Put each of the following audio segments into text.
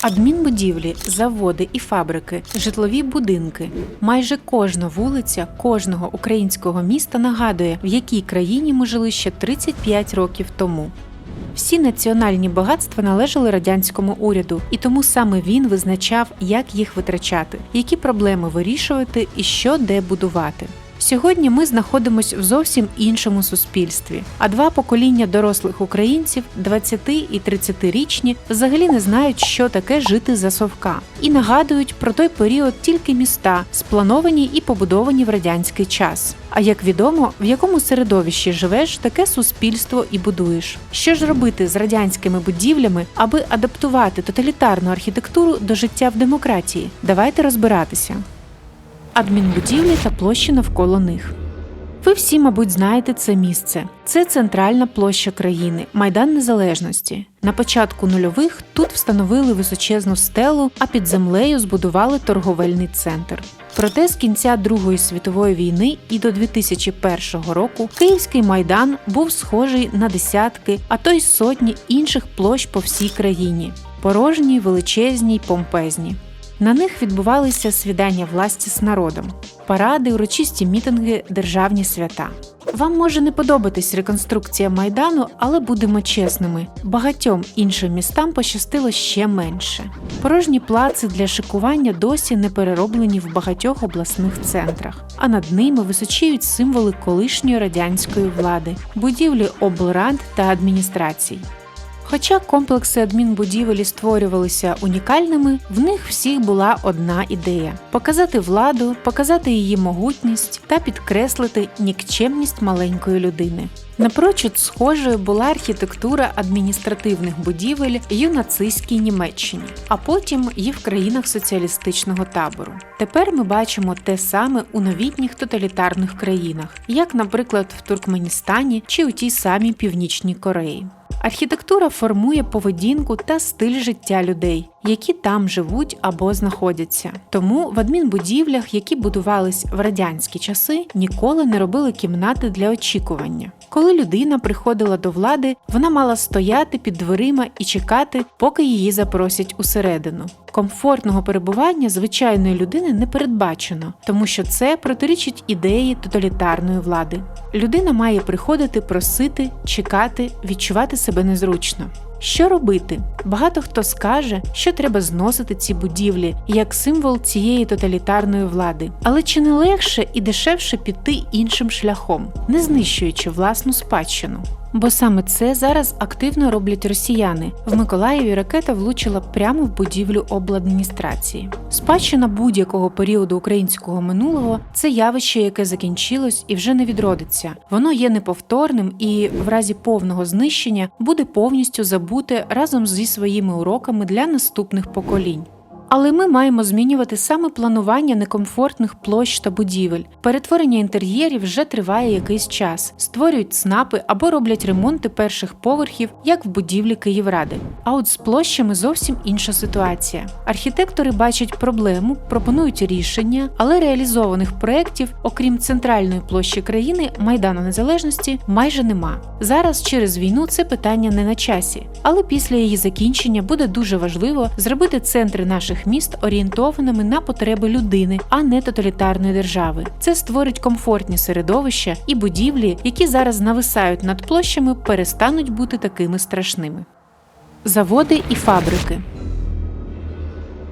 Адмінбудівлі, заводи і фабрики, житлові будинки. Майже кожна вулиця кожного українського міста нагадує, в якій країні ми жили ще 35 років тому. Всі національні багатства належали радянському уряду, і тому саме він визначав, як їх витрачати, які проблеми вирішувати і що де будувати. Сьогодні ми знаходимося в зовсім іншому суспільстві, а два покоління дорослих українців, 20 і 30-річні, взагалі не знають, що таке жити за совка, і нагадують про той період тільки міста, сплановані і побудовані в радянський час. А як відомо, в якому середовищі живеш, таке суспільство і будуєш. Що ж робити з радянськими будівлями, аби адаптувати тоталітарну архітектуру до життя в демократії? Давайте розбиратися адмінбудівлі та площі навколо них. Ви всі, мабуть, знаєте це місце. Це центральна площа країни, Майдан Незалежності. На початку нульових тут встановили височезну стелу, а під землею збудували торговельний центр. Проте з кінця Другої світової війни і до 2001 року Київський майдан був схожий на десятки, а то й сотні інших площ по всій країні порожні, величезні й помпезні. На них відбувалися свідання власті з народом, паради, урочисті мітинги, державні свята. Вам може не подобатись реконструкція майдану, але будемо чесними: багатьом іншим містам пощастило ще менше. Порожні плаци для шикування досі не перероблені в багатьох обласних центрах, а над ними височіють символи колишньої радянської влади, будівлі облрад та адміністрацій. Хоча комплекси адмінбудівелі створювалися унікальними, в них всіх була одна ідея: показати владу, показати її могутність та підкреслити нікчемність маленької людини. Напрочуд схожою була архітектура адміністративних будівель і в нацистській Німеччині, а потім і в країнах соціалістичного табору. Тепер ми бачимо те саме у новітніх тоталітарних країнах, як, наприклад, в Туркменістані чи у тій самій Північній Кореї. Архітектура формує поведінку та стиль життя людей, які там живуть або знаходяться. Тому в адмінбудівлях, які будувались в радянські часи, ніколи не робили кімнати для очікування. Коли людина приходила до влади, вона мала стояти під дверима і чекати, поки її запросять усередину. Комфортного перебування звичайної людини не передбачено, тому що це протирічить ідеї тоталітарної влади. Людина має приходити просити, чекати, відчувати себе незручно. Що робити? Багато хто скаже, що треба зносити ці будівлі як символ цієї тоталітарної влади. Але чи не легше і дешевше піти іншим шляхом, не знищуючи власну спадщину? Бо саме це зараз активно роблять росіяни. В Миколаєві ракета влучила прямо в будівлю обладміністрації. Спадщина будь-якого періоду українського минулого це явище, яке закінчилось і вже не відродиться. Воно є неповторним і в разі повного знищення буде повністю забуте разом зі своїми уроками для наступних поколінь. Але ми маємо змінювати саме планування некомфортних площ та будівель. Перетворення інтер'єрів вже триває якийсь час, створюють ЦНАПи або роблять ремонти перших поверхів, як в будівлі Київради. А от з площами зовсім інша ситуація. Архітектори бачать проблему, пропонують рішення, але реалізованих проєктів, окрім центральної площі країни, Майдану Незалежності, майже нема. Зараз через війну це питання не на часі, але після її закінчення буде дуже важливо зробити центри наших наших міст орієнтованими на потреби людини, а не тоталітарної держави. Це створить комфортні середовища і будівлі, які зараз нависають над площами, перестануть бути такими страшними. Заводи і фабрики.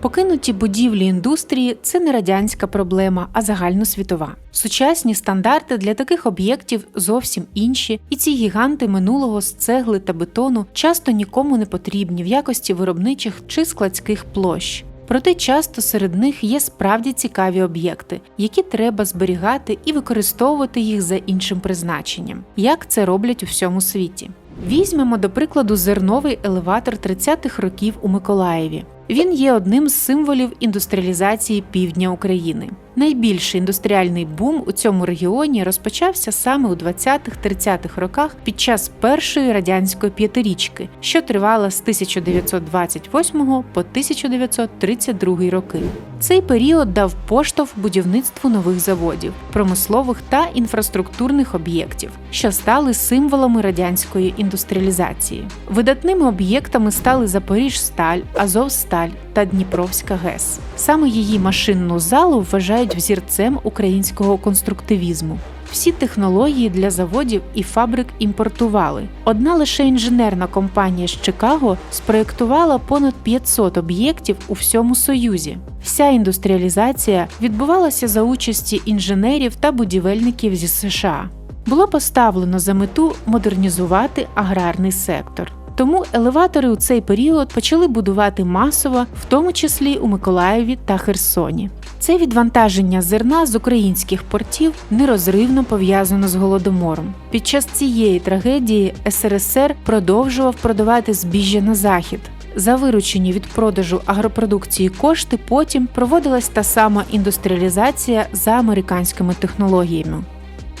Покинуті будівлі індустрії це не радянська проблема, а загальносвітова. Сучасні стандарти для таких об'єктів зовсім інші, і ці гіганти минулого з цегли та бетону часто нікому не потрібні в якості виробничих чи складських площ. Проте часто серед них є справді цікаві об'єкти, які треба зберігати і використовувати їх за іншим призначенням, як це роблять у всьому світі. Візьмемо, до прикладу, зерновий елеватор 30-х років у Миколаєві. Він є одним з символів індустріалізації півдня України. Найбільший індустріальний бум у цьому регіоні розпочався саме у 20-30-х роках під час першої радянської п'ятирічки, що тривала з 1928 по 1932 роки. Цей період дав поштовх будівництву нових заводів, промислових та інфраструктурних об'єктів, що стали символами радянської індустріалізації. Видатними об'єктами стали Запоріжсталь, Азовсталь, Азовсталь та Дніпровська ГЕС. Саме її машинну залу вважають взірцем українського конструктивізму. Всі технології для заводів і фабрик імпортували. Одна лише інженерна компанія з Чикаго спроєктувала понад 500 об'єктів у всьому Союзі. Вся індустріалізація відбувалася за участі інженерів та будівельників зі США. Було поставлено за мету модернізувати аграрний сектор. Тому елеватори у цей період почали будувати масово, в тому числі у Миколаєві та Херсоні. Це відвантаження зерна з українських портів нерозривно пов'язано з голодомором. Під час цієї трагедії СРСР продовжував продавати збіжжя на захід. За виручені від продажу агропродукції кошти потім проводилась та сама індустріалізація за американськими технологіями.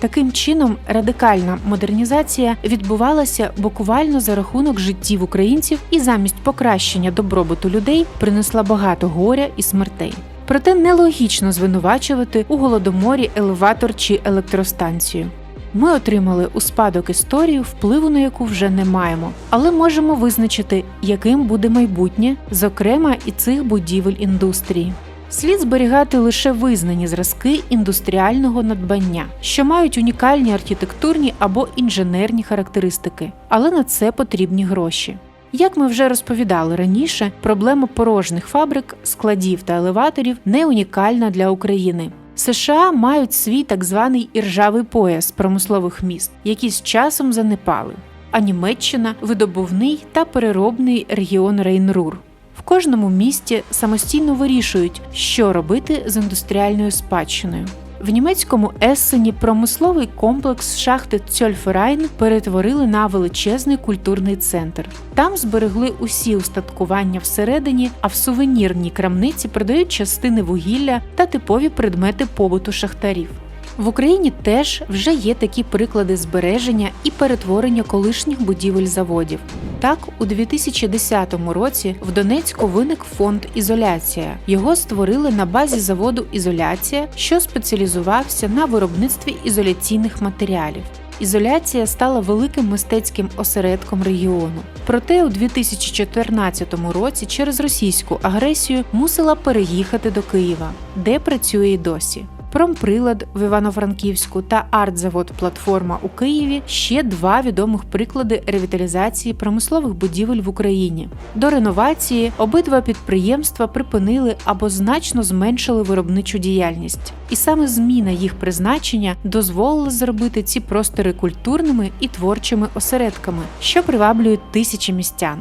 Таким чином, радикальна модернізація відбувалася буквально за рахунок життів українців і замість покращення добробуту людей принесла багато горя і смертей. Проте нелогічно звинувачувати у голодоморі елеватор чи електростанцію. Ми отримали у спадок історію, впливу на яку вже не маємо, але можемо визначити, яким буде майбутнє, зокрема і цих будівель індустрії. Слід зберігати лише визнані зразки індустріального надбання, що мають унікальні архітектурні або інженерні характеристики, але на це потрібні гроші. Як ми вже розповідали раніше, проблема порожніх фабрик, складів та елеваторів не унікальна для України. США мають свій так званий іржавий пояс промислових міст, які з часом занепали. А Німеччина видобувний та переробний регіон Рейнрур. В кожному місті самостійно вирішують, що робити з індустріальною спадщиною. В німецькому Ессені промисловий комплекс шахти Цьольферайн перетворили на величезний культурний центр. Там зберегли усі устаткування всередині, а в сувенірній крамниці продають частини вугілля та типові предмети побуту шахтарів. В Україні теж вже є такі приклади збереження і перетворення колишніх будівель заводів. Так, у 2010 році в Донецьку виник фонд Ізоляція. Його створили на базі заводу Ізоляція, що спеціалізувався на виробництві ізоляційних матеріалів. Ізоляція стала великим мистецьким осередком регіону. Проте у 2014 році через російську агресію мусила переїхати до Києва, де працює й досі. Промприлад в Івано-Франківську та артзавод Платформа у Києві ще два відомих приклади ревіталізації промислових будівель в Україні. До реновації обидва підприємства припинили або значно зменшили виробничу діяльність, і саме зміна їх призначення дозволила зробити ці простори культурними і творчими осередками, що приваблюють тисячі містян.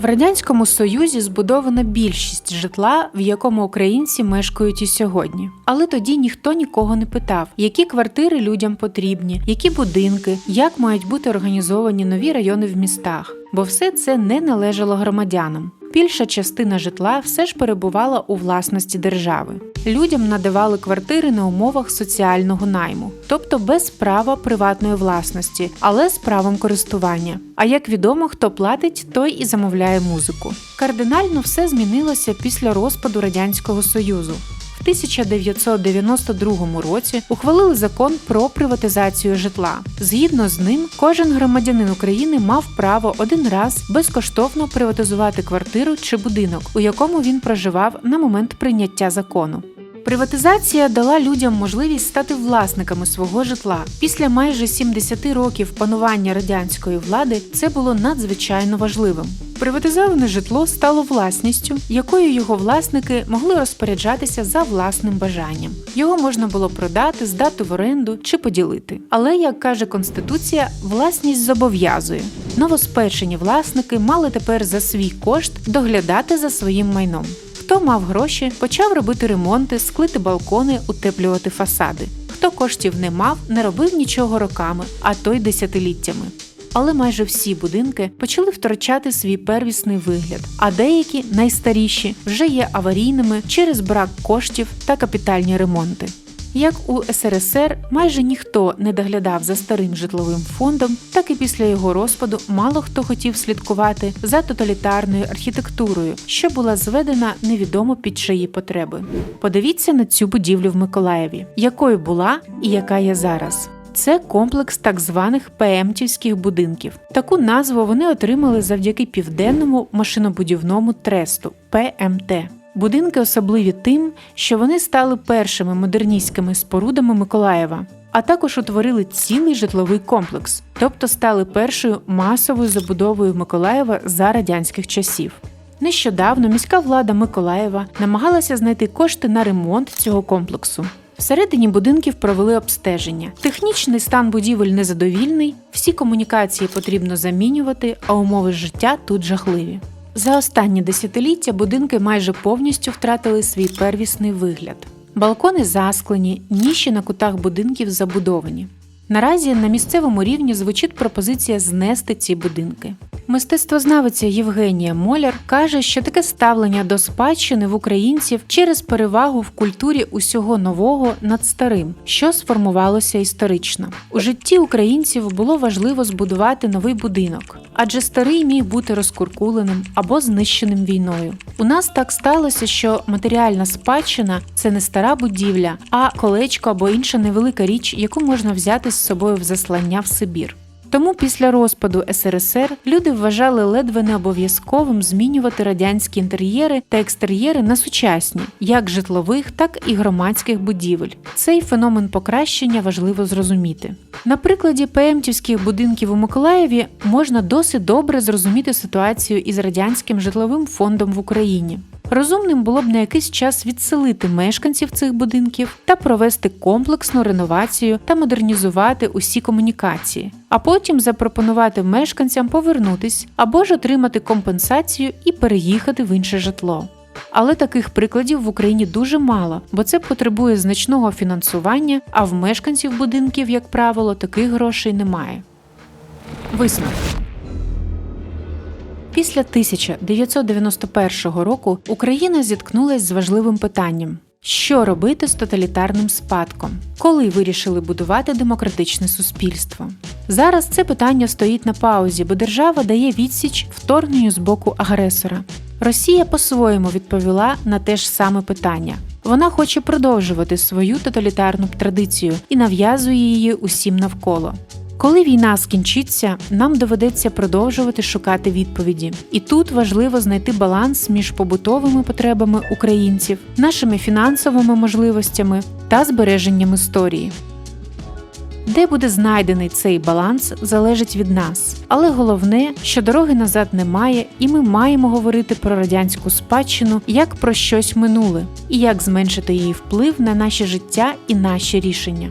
В радянському союзі збудована більшість житла, в якому українці мешкають і сьогодні. Але тоді ніхто нікого не питав, які квартири людям потрібні, які будинки, як мають бути організовані нові райони в містах, бо все це не належало громадянам. Більша частина житла все ж перебувала у власності держави. Людям надавали квартири на умовах соціального найму, тобто без права приватної власності, але з правом користування. А як відомо, хто платить, той і замовляє музику. Кардинально все змінилося після розпаду радянського союзу. В 1992 році ухвалили закон про приватизацію житла. Згідно з ним, кожен громадянин України мав право один раз безкоштовно приватизувати квартиру чи будинок, у якому він проживав на момент прийняття закону. Приватизація дала людям можливість стати власниками свого житла. Після майже 70 років панування радянської влади це було надзвичайно важливим. Приватизоване житло стало власністю, якою його власники могли розпоряджатися за власним бажанням. Його можна було продати, здати в оренду чи поділити. Але, як каже Конституція, власність зобов'язує. Новоспечені власники мали тепер за свій кошт доглядати за своїм майном. Хто мав гроші, почав робити ремонти, склити балкони, утеплювати фасади. Хто коштів не мав, не робив нічого роками, а то й десятиліттями. Але майже всі будинки почали втрачати свій первісний вигляд, а деякі найстаріші вже є аварійними через брак коштів та капітальні ремонти. Як у СРСР майже ніхто не доглядав за старим житловим фондом, так і після його розпаду мало хто хотів слідкувати за тоталітарною архітектурою, що була зведена невідомо під чиї потреби. Подивіться на цю будівлю в Миколаєві, якою була і яка є зараз. Це комплекс так званих ПМТівських будинків. Таку назву вони отримали завдяки південному машинобудівному тресту ПМТ. Будинки особливі тим, що вони стали першими модерністськими спорудами Миколаєва, а також утворили цілий житловий комплекс, тобто стали першою масовою забудовою Миколаєва за радянських часів. Нещодавно міська влада Миколаєва намагалася знайти кошти на ремонт цього комплексу. Всередині будинків провели обстеження. Технічний стан будівель незадовільний, всі комунікації потрібно замінювати, а умови життя тут жахливі. За останні десятиліття будинки майже повністю втратили свій первісний вигляд. Балкони засклені, ніші на кутах будинків забудовані. Наразі на місцевому рівні звучить пропозиція знести ці будинки. Мистецтвознавиця Євгенія Моляр каже, що таке ставлення до спадщини в українців через перевагу в культурі усього нового над старим, що сформувалося історично. У житті українців було важливо збудувати новий будинок, адже старий міг бути розкуркуленим або знищеним війною. У нас так сталося, що матеріальна спадщина це не стара будівля, а колечко або інша невелика річ, яку можна взяти з собою в заслання в Сибір. Тому після розпаду СРСР люди вважали ледве не обов'язковим змінювати радянські інтер'єри та екстер'єри на сучасні, як житлових, так і громадських будівель. Цей феномен покращення важливо зрозуміти. На прикладі ПМТівських будинків у Миколаєві можна досить добре зрозуміти ситуацію із радянським житловим фондом в Україні. Розумним було б на якийсь час відселити мешканців цих будинків та провести комплексну реновацію та модернізувати усі комунікації, а потім запропонувати мешканцям повернутись або ж отримати компенсацію і переїхати в інше житло. Але таких прикладів в Україні дуже мало, бо це потребує значного фінансування, а в мешканців будинків, як правило, таких грошей немає. Висновок. Після 1991 року Україна зіткнулася з важливим питанням: що робити з тоталітарним спадком, коли вирішили будувати демократичне суспільство. Зараз це питання стоїть на паузі, бо держава дає відсіч вторгненню з боку агресора. Росія по-своєму відповіла на те ж саме питання. Вона хоче продовжувати свою тоталітарну традицію і нав'язує її усім навколо. Коли війна скінчиться, нам доведеться продовжувати шукати відповіді. І тут важливо знайти баланс між побутовими потребами українців, нашими фінансовими можливостями та збереженням історії. Де буде знайдений цей баланс, залежить від нас. Але головне, що дороги назад немає, і ми маємо говорити про радянську спадщину як про щось минуле, і як зменшити її вплив на наше життя і наші рішення.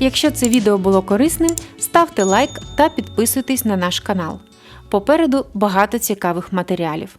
Якщо це відео було корисним, ставте лайк та підписуйтесь на наш канал. Попереду багато цікавих матеріалів.